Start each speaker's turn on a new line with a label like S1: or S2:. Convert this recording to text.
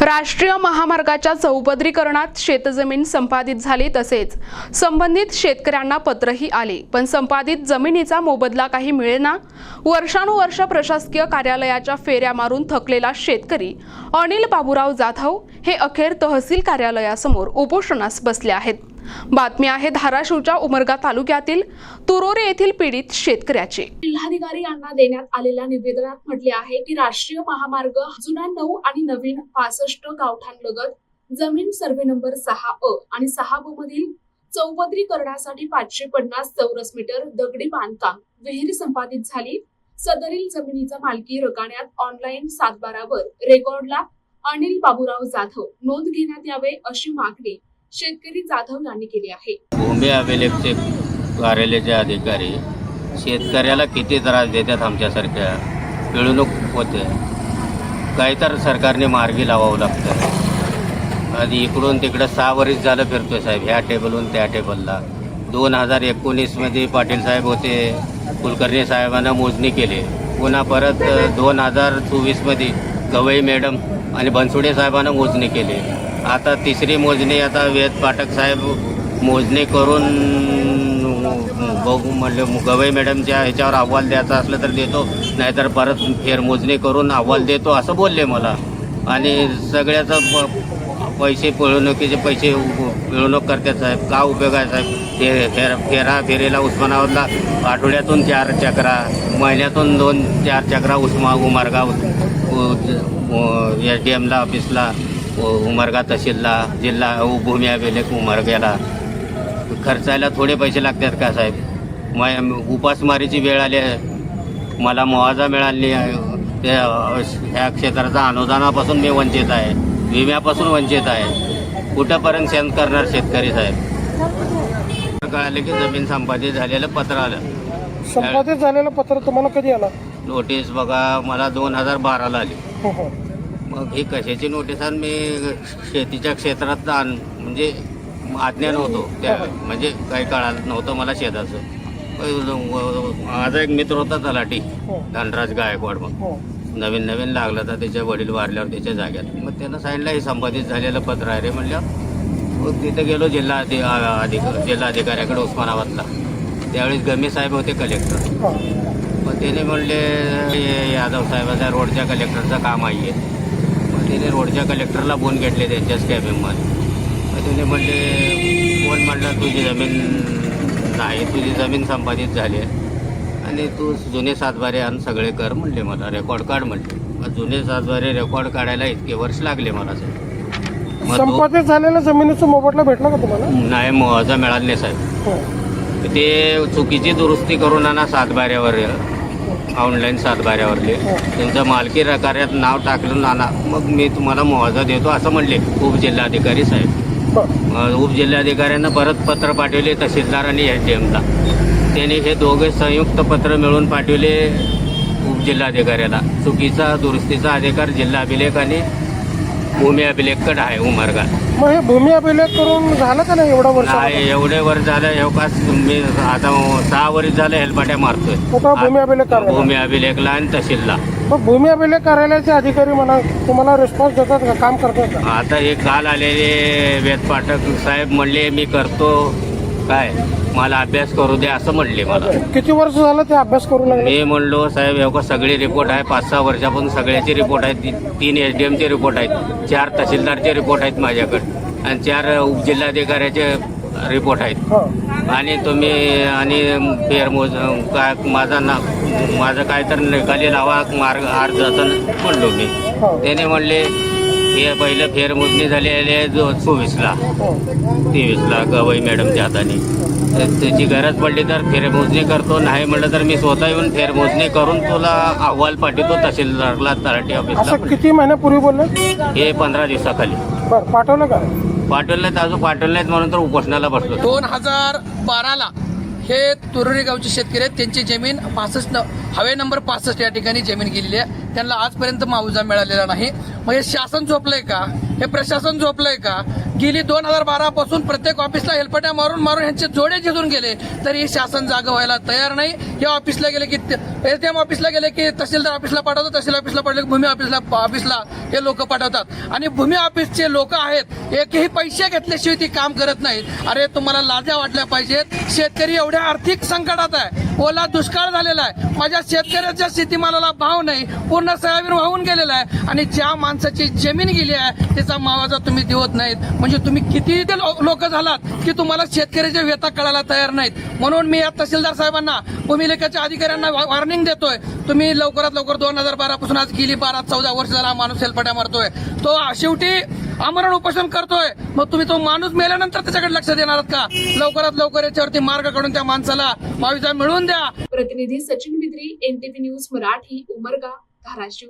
S1: राष्ट्रीय महामार्गाच्या चौपदरीकरणात शेतजमीन संपादित झाली तसेच संबंधित शेतकऱ्यांना पत्रही आले. पण संपादित जमिनीचा मोबदला काही मिळेना. वर्षानुवर्ष प्रशासकीय कार्यालयाच्या फेऱ्या मारून थकलेला शेतकरी अनिल बाबूराव जाधव हे अखेर तहसील कार्यालयासमोर उपोषणास बसले आहेत. बातमी आहे धाराशिवच्या उमरगा तालुक्यातील तुरोरे येथील पीडित शेतकऱ्याची.
S2: जिल्हाधिकारी यांना देण्यात आलेल्या निवेदनात म्हटले आहे की राष्ट्रीय महामार्ग जुना नऊ आणि नवीन पासष्ट गावठाणलगत जमीन सर्वे नंबर सहा अ आणि सहा ब मधील चौपदरीकरणासाठी पाचशे पन्नास चौरस मीटर दगडी बांधकाम विहीर संपादित झाली. सदरील जमिनीचा मालकी रकाण्यात ऑनलाईन सातबारावर रेकॉर्डला अनिल बाबूराव जाधव नोंद घेण्यात यावे अशी मागणी शेतकरी जाधव यांनी केली आहे.
S3: भूमी अभिलेखचे कार्यालयाचे अधिकारी शेतकऱ्याला किती त्रास देतात आमच्यासारख्या पिळवणूक होते. काही तर सरकारने मार्गी लावावं लागतं. आधी इकडून तिकडं सहा वर्ष झालं फिरतोय साहेब ह्या टेबलहून त्या टेबलला दोन हजार एकोणीसमध्ये पाटील साहेब होते कुलकर्णी साहेबांना मोजणी केली. पुन्हा परत दोन हजार चोवीसमध्ये गवई मॅडम आणि बनसोडे साहेबांना मोजणी केली. आता तिसरी मोजणी आता वेद पाठक साहेब मोजणी करून बघू म्हणजे गवई मॅडमच्या ह्याच्यावर अहवाल द्यायचा असलं तर देतो नाहीतर परत फेरमोजणी करून अहवाल देतो असं बोलले मला. आणि सगळ्याचं पैसे पळवणुकीचे पैसे मिळवणूक पिळवणूक करतात साहेब. का उपयोग आहे साहेब? ते फेर फेरा फेरीला उस्मानाबादला आठवड्यातून चार चक्रा महिन्यातून दोन चार चक्रा उस्मा उमरगाव एस डी एमला ऑफिसला उ- उमरगा तहसीलला जिल्हा भूमी अभिलेख उमरग्याला खर्चायला थोडे पैसे लागतात का साहेब? मग उपासमारीची वेळ आली आहे. मला मुआवजा मिळाली त्या ह्या क्षेत्राचा अनुदानापासून मी वंचित आहे. विम्यापासून वंचित आहे. कुठंपर्यंत शेण करणार शेतकरी साहेब? कळाले की जमीन संपादित झालेलं पत्र आलं.
S4: संपादित झालेलं पत्र तुम्हाला कधी आला?
S3: नोटीस बघा मला दोन हजार बाराला आली.
S4: हो हो.
S3: मग ही कशाची नोटीस आणि मी शेतीच्या क्षेत्रात म्हणजे अज्ञान होतो त्या म्हणजे काही कळालं नव्हतं मला शेताचं. माझा एक मित्र होता तलाठी
S4: हो.
S3: धनराज गायकवाड मग
S4: हो.
S3: नवीन नवीन लागला तर त्याचे वडील वारल्यावर त्याच्या जाग्यात. मग त्यानं सांगितलं हे संपादित झालेलं पत्र आहे रे म्हणलं. मग तिथं गेलो जिल्हा अधि अधिक जिल्हाधिकाऱ्याकडे उस्मानाबादला. त्यावेळेस गमे साहेब होते कलेक्टर मग त्याने म्हणले हे यादव साहेबाचा रोडच्या कलेक्टरचं काम आहे. मग त्याने रोडच्या कलेक्टरला फोन घेतले त्यांच्याच कॅबिनमध्ये मग त्याने म्हणले कोण म्हणलं तुझी जमीन नाही तुझी जमीन संपादित झाली आहे. आणि तू जुने सातबारे आण सगळे कर म्हणले मला रेकॉर्ड काढ म्हणले. जुने सातबारे रेकॉर्ड काढायला इतके वर्ष लागले मला साहेब.
S4: संपादित झालेल्या जमिनीचं मोबदला भेटला का तुम्हाला?
S3: नाही मुआवजा मिळाला नाही साहेब.
S4: हो.
S3: ते चुकीची दुरुस्ती करून आणा सातबाऱ्यावर ऑनलाईन सातबाऱ्यावरले. त्यांचं मालकी कार्यात नाव टाकलं आणा मग मी तुम्हाला मुआवजा देतो असं म्हणले उपजिल्हाधिकारी साहेब. उपजिल्हाधिकाऱ्यांना परत पत्र पाठवले तहसीलदार आणि एस डी एमला त्यांनी हे दोघे संयुक्त पत्र मिळून पाठवले उपजिल्हाधिकाऱ्याला. चुकीचा दुरुस्तीचा अधिकार जिल्हा अभिलेख आणि भूमी अभिलेखकडे आहे उमरगा
S4: मग हे भूमी अभिलेख करून झालं का नाही एवढा वर्ष
S3: नाही एवढे वर झालं एवढाच मी आता सहा वर्ष झालं हेलपाट्या मारतोय.
S4: कुठं भूमी अभिलेख कार्यालय.
S3: भूमी अभिलेखला आणि तहसीलला.
S4: मग भूमी अभिलेख कार्यालयाचे अधिकारी म्हणा तुम्हाला रिस्पॉन्स देतात का? काम करतात का?
S3: आता हे काल आलेले वेद पाठक साहेब म्हणले मी करतो. काय? मला अभ्यास करू दे असं म्हणले मला.
S4: किती वर्ष झालं ते अभ्यास करू लागले?
S3: मी म्हणलो साहेब एवढं सगळे रिपोर्ट आहे. पाच सहा वर्षापासून सगळ्याचे रिपोर्ट आहेत. ती- तीन एस डी एमचे रिपोर्ट आहेत. चार तहसीलदारचे रिपोर्ट आहेत माझ्याकडे. आणि चार उपजिल्हाधिकाऱ्याचे रिपोर्ट आहेत.
S4: हो.
S3: आणि तुम्ही आणि फेरमोज काय माझा ना माझं काय तर निकाली लावा मार्ग अर्ज असं म्हणलो मी.
S4: हो.
S3: त्याने म्हणले हे पहिलं फेरमोजणी झाली आहे जो चोवीसला. तेवीसला गवई मॅडमच्या हाताने. तर त्याची गरज पडली तर फेरमोजणी करतो. नाही म्हणलं तर मी स्वतः येऊन फेरमोजणी करून तुला अहवाल पाठवतो तहसीलदारला तलाठी ऑफिसला
S4: असं किती महिन्यापूर्वी बोलले
S3: हे पंधरा दिवसाखाली.
S4: बरं पाठवलं का?
S3: पाठवलं नाहीत अजून पाठवलं नाहीत म्हणून तर उपोषणाला बसलो.
S5: दोन हजार बाराला हे तुरुरी गावचे शेतकरी आहेत. त्यांची जमीन पासष्ट न- हवे नंबर पासष्ट या ठिकाणी जमीन गेलेली आहे. त्यांना आजपर्यंत मावजा मिळालेला नाही. मग हे शासन झोपलंय का? हे प्रशासन झोपलंय का? गेली दोन हजार बारा पासून प्रत्येक ऑफिसला हेलपट्या मारून मारून यांचे जोडे झिजून गेले. तरी हे शासन जागा व्हायला तयार नाही. या ऑफिसला गेले की एस डी एम ऑफिसला गेले की तहसीलदार ऑफिसला पाठवतात तहसील ऑफिसला पाठवले की भूमी ऑफिसला ऑफिसला हे लोक पाठवतात. आणि भूमी ऑफिसचे लोक आहेत एकही पैसे घेतल्याशिवाय ती काम करत नाहीत. अरे तुम्हाला लाजा वाटल्या पाहिजेत. शेतकरी एवढ्या आर्थिक संकटात आहे. ओला दुष्काळ झालेला आहे. माझ्या शेतकऱ्याच्या शेतीमालाला भाव नाही. पूर्ण सोयाबीन वाहून गेलेला आहे. आणि ज्या माणसाची जमीन गेली आहे त्याचा मावाजा तुम्ही देत नाहीत म्हणजे तुम्ही किती लोक झालात की तुम्हाला शेतकऱ्याच्या व्यथा कळायला तयार नाहीत. म्हणून मी या तहसीलदार साहेबांना भूमिलेखाच्या अधिकाऱ्यांना वॉर्निंग देतोय. तुम्ही लवकरात लवकर दोन हजार बारा पासून आज गेली बारा चौदा वर्ष झाला माणूस हेलपट्या मारतोय. तो शेवटी आमरण उपोषण करतोय. मग तुम्ही तो माणूस मेल्यानंतर त्याच्याकडे लक्ष देणार का? लवकरात लवकर याच्यावरती मार्ग काढून त्या माणसाला माविजा मिळवून द्या.
S2: प्रतिनिधी सचिन बिद्री एनटीव्ही न्यूज मराठी उमरगा धाराशिव.